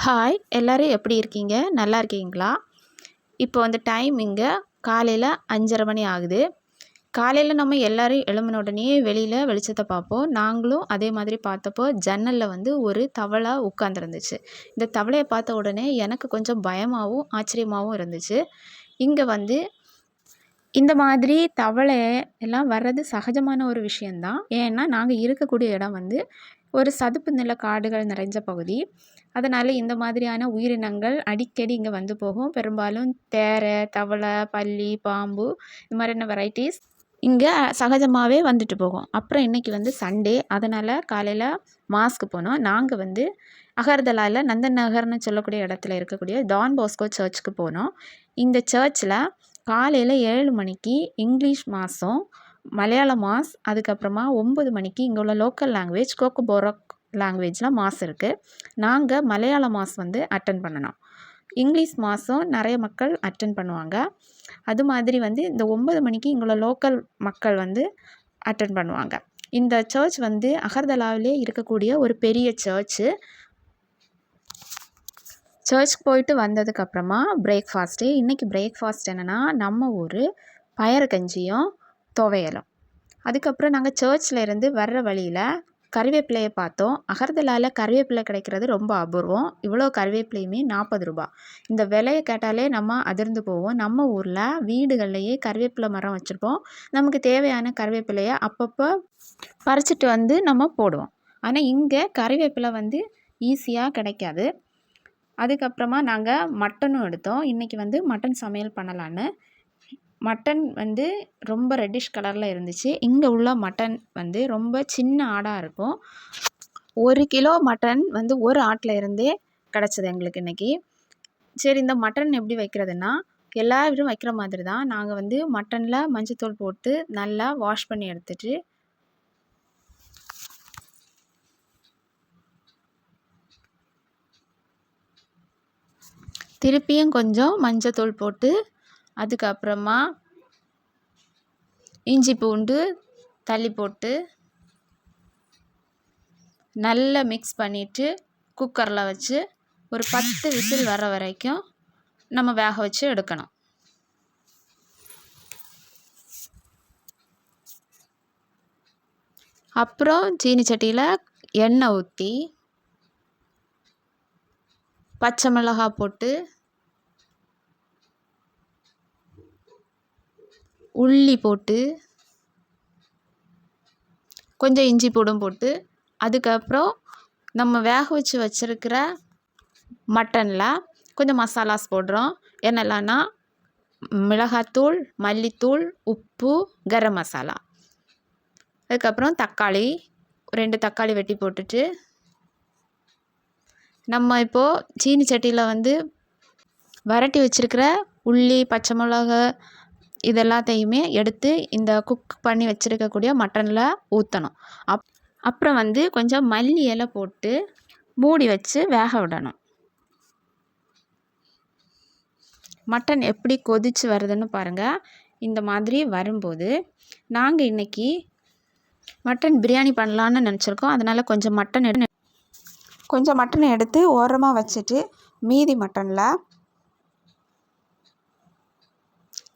Hi எல்லோரும் எப்படி இருக்கீங்க? நல்லா இருக்கீங்களா? இப்போ வந்து டைம் இங்கே. காலையில் அஞ்சரை மணி ஆகுது. காலையில் நம்ம எல்லோரும் எழும்பின உடனே வெளியில் வெளிச்சத்தை பார்ப்போம். நாங்களும் அதே மாதிரி பார்த்தப்போ ஜன்னலில் வந்து ஒரு தவளை உட்காந்துருந்துச்சு இந்த தவளையை பார்த்த உடனே எனக்கு கொஞ்சம் பயமாகவும் ஆச்சரியமாகவும் இருந்துச்சு. இங்கே வந்து இந்த மாதிரி தவளை எல்லாம் வர்றது சகஜமான ஒரு விஷயந்தான் ஏன்னா நாங்கள் இருக்கக்கூடிய இடம் வந்து ஒரு சதுப்பு நில காடுகள் நிறைஞ்ச பகுதி. அதனால் இந்த மாதிரியான உயிரினங்கள் அடிக்கடி இங்கே வந்து போகும். பெரும்பாலும் தேரை தவளை பல்லி பாம்பு இது மாதிரியான வெரைட்டிஸ் இங்கே சகஜமாகவே வந்துட்டு போகும். அப்புறம் இன்றைக்கி வந்து சண்டே அதனால் காலையில் மாஸ்க்கு போனோம். நாங்கள் வந்து அகர்தலாவில் நந்தன் நகர்னு சொல்லக்கூடிய இடத்துல இருக்கக்கூடிய டான் போஸ்கோ சர்ச்சுக்கு போனோம். இந்த சர்ச்சில் காலையில் ஏழு மணிக்கு இங்கிலீஷ் மாதம் மலையாள மாஸ் அதுக்கப்புறமா ஒம்பது மணிக்கு இங்கே உள்ள லோக்கல் லாங்குவேஜ் கோக்கோபோரக் லாங்குவேஜில் மாஸ் இருக்குது நாங்கள் மலையாள மாஸ் வந்து அட்டன் பண்ணணும். இங்கிலீஷ் மாதம் நிறைய மக்கள் அட்டன் பண்ணுவாங்க. அது மாதிரி வந்து இந்த ஒம்பது மணிக்கு இங்குள்ள லோக்கல் மக்கள் வந்து அட்டன் பண்ணுவாங்க. இந்த சர்ச் வந்து அகர்தலாவிலே இருக்கக்கூடிய ஒரு பெரிய சர்ச்சு சர்ச்சுக்கு போயிட்டு வந்ததுக்கப்புறமா பிரேக்ஃபாஸ்ட்டு இன்றைக்கி பிரேக்ஃபாஸ்ட் என்னென்னா நம்ம ஊர் பயறு கஞ்சியும் துவையலும். அதுக்கப்புறம் நாங்கள் சர்ச்சில் இருந்து வர்ற வழியில் கறிவேப்பிலையை பார்த்தோம். அகர்தலாவில் கறிவேப்பிலை கிடைக்கிறது ரொம்ப அபூர்வம். இவ்வளோ கறிவேப்பிலையுமே நாற்பது ரூபா. இந்த விலையை கேட்டாலே நம்ம அதிர்ந்து போவோம். நம்ம ஊரில் வீடுகள்லையே கறிவேப்பிலை மரம் வச்சுருப்போம். நமக்கு தேவையான கறிவேப்பிலையை அப்பப்போ பறிச்சிட்டு வந்து நம்ம போடுவோம். ஆனால் இங்கே கறிவேப்பிலை வந்து ஈஸியாக கிடைக்காது. அதுக்கப்புறமா நாங்கள் மட்டனும் எடுத்தோம். இன்றைக்கி வந்து மட்டன் சமையல் பண்ணலான்னு. மட்டன் வந்து ரொம்ப ரெட்டிஷ் கலரில் இருந்துச்சு. இங்கே உள்ள மட்டன் வந்து ரொம்ப சின்ன ஆடாக இருக்கும். ஒரு கிலோ மட்டன் வந்து ஒரு ஆட்டில் இருந்தே கிடச்சிது எங்களுக்கு இன்றைக்கி சரி இந்த மட்டன் எப்படி வைக்கிறதுனா எல்லா வைக்கிற மாதிரி தான் நாங்கள் வந்து மட்டனில் மஞ்சத்தூள் போட்டு நல்லா வாஷ் பண்ணி எடுத்துட்டு திருப்பியும் கொஞ்சம் மஞ்சத்தூள் போட்டு அதுக்கப்புறமா இஞ்சி பூண்டு தள்ளி போட்டு நல்லா மிக்ஸ் பண்ணிவிட்டு குக்கரில் வச்சு ஒரு பத்து விசில் வர வரைக்கும் நம்ம வேக வச்சு எடுக்கணும். அப்புறம் சீனி சட்டியில் எண்ணெய் ஊற்றி பச்சை மிளகாய் போட்டு உள்ளி போட்டு கொஞ்சம் இஞ்சி பூடும் போட்டு அதுக்கப்புறம் நம்ம வேக வச்சு வச்சுருக்கிற மட்டனில் கொஞ்சம் மசாலாஸ் போடுறோம். என்னெல்லாம்னா மிளகாத்தூள் மல்லித்தூள் உப்பு கரம் மசாலா. அதுக்கப்புறம் தக்காளி ரெண்டு தக்காளி வெட்டி போட்டுட்டு நம்ம இப்போது சீனி சட்டியில் வந்து வரட்டி வச்சுருக்கிற உள்ளி பச்சை மிளகா இது எல்லாத்தையுமே எடுத்து இந்த குக் பண்ணி வச்சுருக்கக்கூடிய மட்டனில் ஊற்றணும் அப் அப்புறம் வந்து கொஞ்சம் மல்லி இலை போட்டு மூடி வச்சு வேக விடணும். மட்டன் எப்படி கொதித்து வருதுன்னு பாருங்கள் இந்த மாதிரி வரும்போது நாங்கள் இன்றைக்கி மட்டன் பிரியாணி பண்ணலான்னு நினச்சிருக்கோம். அதனால் கொஞ்சம் மட்டன் எடு கொஞ்சம் மட்டனை எடுத்து ஓரமாக வச்சுட்டு மீதி மட்டனில்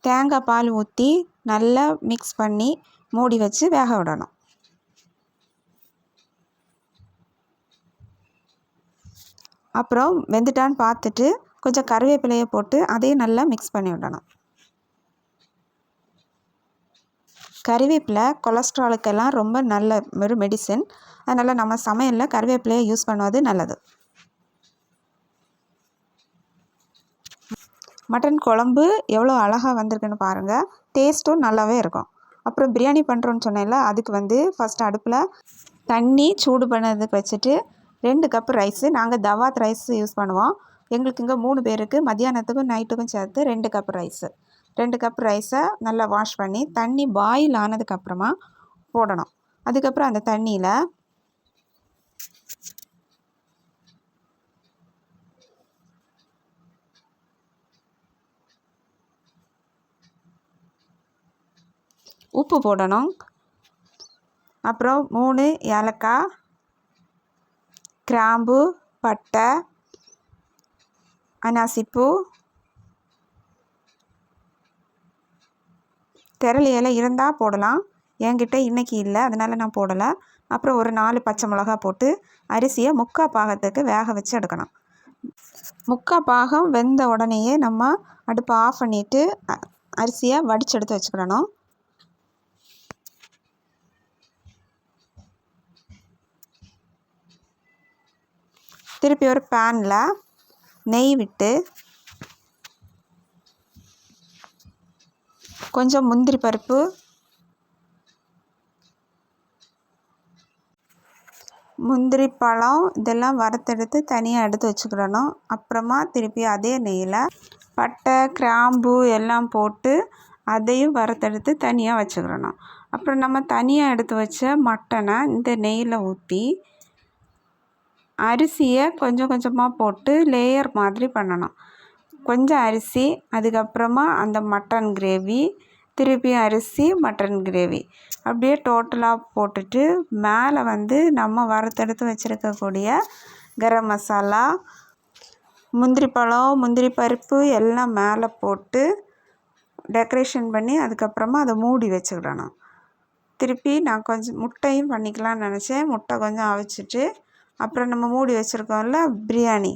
தேங்காய் பால் ஊற்றி நல்லா மிக்ஸ் பண்ணி மூடி வச்சு வேக விடணும். அப்புறம் வெந்துட்டான்னு பார்த்துட்டு கொஞ்சம் கருவேப்பிலையை போட்டு அதையும் நல்லா மிக்ஸ் பண்ணி விடணும். கருவேப்பிலை கொலஸ்ட்ராலுக்கெல்லாம் ரொம்ப நல்ல ஒரு மெடிசன் அதனால் நம்ம சமையலில் கருவேப்பிலையை யூஸ் பண்ணுவது நல்லது. மட்டன் குழம்பு எவ்வளோ அழகாக வந்திருக்குன்னு பாருங்கள் டேஸ்ட்டும் நல்லாவே இருக்கும். அப்புறம் பிரியாணி பண்ணுறோன்னு சொன்னேன்ல அதுக்கு வந்து ஃபஸ்ட் அடுப்பில் தண்ணி சூடு பண்ணதுக்கு வச்சுட்டு ரெண்டு கப்பு ரைஸு நாங்கள் தவாத் ரைஸ் யூஸ் பண்ணுவோம். எங்களுக்கு இங்கே மூணு பேருக்கு மத்தியானத்துக்கும் நைட்டுக்கும் சேர்த்து ரெண்டு கப் ரைஸு ரெண்டு கப் ரைஸை நல்லா வாஷ் பண்ணி தண்ணி பாயில் ஆனதுக்கப்புறமா போடணும். அதுக்கப்புறம் அந்த தண்ணியில் உப்பு போடணும். அப்புறம் மூணு ஏலக்காய் கிராம்பு பட்டை அனாசிப்பூ திரளி இலை இருந்தால் போடலாம். என்கிட்ட இன்றைக்கி இல்லை அதனால் நான் போடலை. அப்புறம் ஒரு நாலு பச்சை மிளகா போட்டு அரிசியை முக்கால் பாகத்துக்கு வேக வச்சு எடுக்கணும். முக்கால் பாகம் வெந்த உடனேயே நம்ம அடுப்பை ஆஃப் பண்ணிவிட்டு அரிசியை வடித்து எடுத்து வச்சுக்கிடணும். திருப்பி ஒரு பேனில் நெய் விட்டு கொஞ்சம் முந்திரி பருப்பு முந்திரி பழம் இதெல்லாம் வறுத்தெடுத்து தனியாக எடுத்து வச்சுக்கிடணும். அப்புறமா திருப்பி அதே நெய்யில் பட்டை கிராம்பு எல்லாம் போட்டு அதையும் வறுத்தெடுத்து தனியாக வச்சுக்கிடணும். அப்புறம் நம்ம தனியாக எடுத்து வச்ச மட்டனை இந்த நெய்யில் ஊற்றி அரிசியை கொஞ்சம் கொஞ்சமாக போட்டு லேயர் மாதிரி பண்ணணும். கொஞ்சம் அரிசி அதுக்கப்புறமா அந்த மட்டன் கிரேவி திருப்பியும் அரிசி மட்டன் கிரேவி அப்படியே டோட்டலாக போட்டுட்டு மேலே வந்து நம்ம வறுத்தெடுத்து வச்சுருக்கக்கூடிய கரம் மசாலா முந்திரி பழம் முந்திரி பருப்பு எல்லாம் மேலே போட்டு டெக்கரேஷன் பண்ணி அதுக்கப்புறமா அதை மூடி வச்சுக்கிடணும். திருப்பி நான் கொஞ்சம் முட்டையும் பண்ணிக்கலாம்னு நினச்சேன். முட்டை கொஞ்சம் அவிச்சிட்டு அப்புறம் நம்ம மூடி வச்சுருக்கோம்ல பிரியாணி.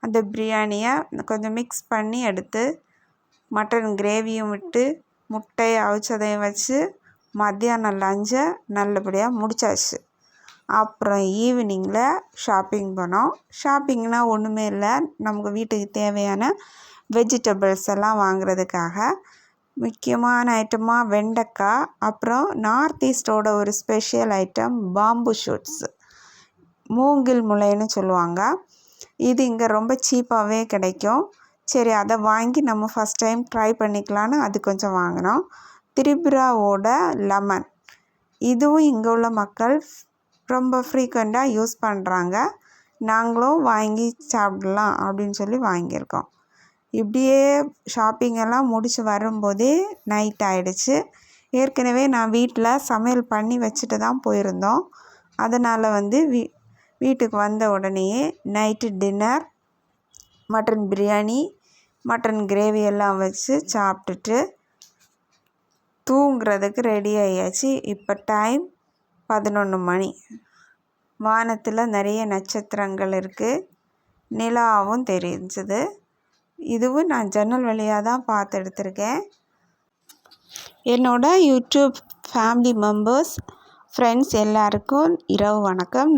அந்த பிரியாணியை கொஞ்சம் மிக்ஸ் பண்ணி எடுத்து மட்டன் கிரேவியும் விட்டு முட்டையை அவிச்சதையும் வச்சு மத்தியானம் லஞ்சை நல்லபடியாக முடிச்சாச்சு. அப்புறம் ஈவினிங்கில் ஷாப்பிங் போனோம். ஷாப்பிங்னால் ஒன்றுமே இல்லை. நமக்கு வீட்டுக்கு தேவையான வெஜிடபிள்ஸ் எல்லாம் வாங்குறதுக்காக முக்கியமான ஐட்டமாக வெண்டைக்காய் அப்புறம் நார்த் ஈஸ்டோட ஒரு ஸ்பெஷல் ஐட்டம் பாம்பு ஷூட்ஸு மூங்கில் முளைன்னு சொல்லுவாங்க. இது இங்கே ரொம்ப சீப்பாகவே கிடைக்கும். சரி அதை வாங்கி நம்ம ஃபஸ்ட் டைம் ட்ரை பண்ணிக்கலான்னு அது கொஞ்சம் வாங்கினோம். திரிபுராவோட லெமன். இதுவும் இங்கே உள்ள மக்கள் ரொம்ப ஃப்ரீக்வெண்ட்டாக யூஸ் பண்ணுறாங்க நாங்களும் வாங்கி சாப்பிடலாம் அப்படின்னு சொல்லி வாங்கியிருக்கோம். இப்படியே ஷாப்பிங் எல்லாம் முடித்து வரும்போதே நைட் ஆகிடுச்சு ஏற்கனவே நான் வீட்டில் சமையல் பண்ணி வச்சுட்டு தான் போயிருந்தோம். அதனால் வந்து வீ வீட்டுக்கு வந்த உடனேயே night dinner mutton biryani mutton gravy எல்லாம் வச்சு சாப்பிட்டுட்டு தூங்குறதுக்கு ரெடி ஆகியாச்சு இப்போ டைம் பதினொன்று மணி. வானத்தில் நிறைய நட்சத்திரங்கள் இருக்குது நிலாவும் தெரிஞ்சுது. இதுவும் நான் ஜன்னல் வழியாக தான் பார்த்து எடுத்திருக்கேன். என்னோடய யூடியூப் ஃபேமிலி மெம்பர்ஸ் ஃப்ரெண்ட்ஸ் எல்லாருக்கும் இரவு வணக்கம்.